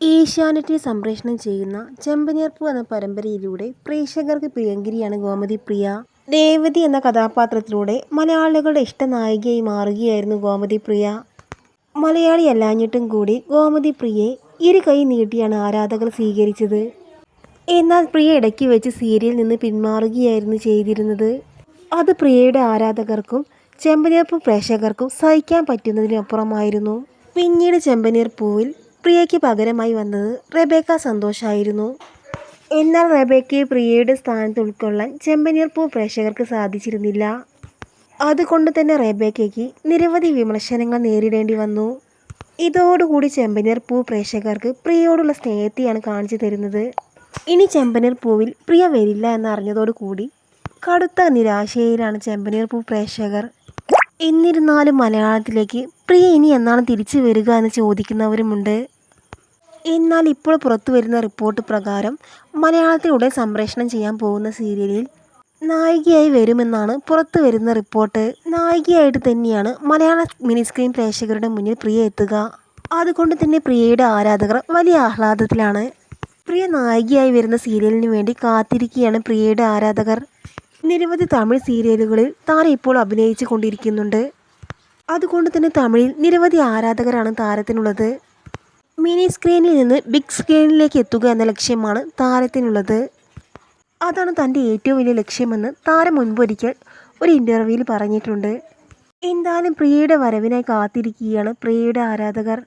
ഏഷ്യാനെറ്റിൽ സംപ്രേഷണം ചെയ്യുന്ന ചെമ്പനീർപ്പൂ എന്ന പരമ്പരയിലൂടെ പ്രേക്ഷകർക്ക് പ്രിയങ്കരിയാണ് ഗോമതി പ്രിയ. രേവതി എന്ന കഥാപാത്രത്തിലൂടെ മലയാളികളുടെ ഇഷ്ടനായികയായി മാറുകയായിരുന്നു ഗോമതി പ്രിയ. മലയാളി അല്ലാഞ്ഞിട്ടും കൂടി ഗോമതി പ്രിയയെ ഇരു കൈ നീട്ടിയാണ് ആരാധകർ സ്വീകരിച്ചത്. എന്നാൽ പ്രിയ ഇടയ്ക്ക് വെച്ച് സീരിയലിൽ നിന്ന് പിന്മാറുകയായിരുന്നു ചെയ്തിരുന്നത്. അത് പ്രിയയുടെ ആരാധകർക്കും ചെമ്പനീർപ്പൂ പ്രേക്ഷകർക്കും സഹിക്കാൻ പറ്റുന്നതിനപ്പുറമായിരുന്നു പിന്നീട് ചെമ്പനീർപ്പൂവിൽ പ്രിയയ്ക്ക് പകരമായി വന്നത് റെബേക്ക സന്തോഷായിരുന്നു. എന്നാൽ റെബേക്കയെ പ്രിയയുടെ സ്ഥാനത്ത് ഉൾക്കൊള്ളാൻ ചെമ്പനീർപ്പൂ പ്രേക്ഷകർക്ക് സാധിച്ചിരുന്നില്ല. അതുകൊണ്ട് തന്നെ റെബേക്കയ്ക്ക് നിരവധി വിമർശനങ്ങൾ നേരിടേണ്ടി വന്നു. ഇതോടുകൂടി ചെമ്പനീർ പൂ പ്രേക്ഷകർക്ക് പ്രിയയോടുള്ള സ്നേഹത്തെയാണ് കാണിച്ചു തരുന്നത്. ഇനി ചെമ്പനീർ ചെമ്പനീർപ്പൂവിൽ പ്രിയ വരില്ല എന്നറിഞ്ഞതോടുകൂടി കടുത്ത നിരാശയിലാണ് ചെമ്പനീർ ചെമ്പനീർപ്പൂ പ്രേക്ഷകർ. എന്നിരുന്നാലും മലയാളത്തിലേക്ക് പ്രിയ ഇനി എന്നാണ് തിരിച്ചു വരിക എന്ന് ചോദിക്കുന്നവരുമുണ്ട്. എന്നാൽ ഇപ്പോൾ പുറത്തു വരുന്ന റിപ്പോർട്ട് പ്രകാരം മലയാളത്തിലൂടെ സംപ്രേഷണം ചെയ്യാൻ പോകുന്ന സീരിയലിൽ നായികയായി വരുമെന്നാണ് പുറത്തു വരുന്ന റിപ്പോർട്ട്. നായികയായിട്ട് തന്നെയാണ് മലയാള മിനിസ്ക്രീൻ പ്രേക്ഷകരുടെ മുന്നിൽ പ്രിയ എത്തുക. അതുകൊണ്ട് തന്നെ പ്രിയയുടെ ആരാധകർ വലിയ ആഹ്ലാദത്തിലാണ്. പ്രിയ നായികയായി വരുന്ന സീരിയലിന് വേണ്ടി കാത്തിരിക്കുകയാണ് പ്രിയയുടെ ആരാധകർ. നിരവധി തമിഴ് സീരിയലുകളിൽ താരം ഇപ്പോൾ അഭിനയിച്ചു കൊണ്ടിരിക്കുന്നുണ്ട്. അതുകൊണ്ട് തന്നെ തമിഴിൽ നിരവധി ആരാധകരാണ് താരത്തിനുള്ളത്. മിനി സ്ക്രീനിൽ നിന്ന് ബിഗ് സ്ക്രീനിലേക്ക് എത്തുക എന്ന ലക്ഷ്യമാണ് താരത്തിനുള്ളത്. അതാണ് തന്റെ ഏറ്റവും വലിയ ലക്ഷ്യമെന്ന് താരം മുൻപൊരിക്കൽ ഒരു ഇന്റർവ്യൂവിൽ പറഞ്ഞിട്ടുണ്ട്. എന്തായാലും പ്രിയയുടെ വരവിനായി കാത്തിരിക്കുകയാണ് പ്രിയയുടെ ആരാധകർ.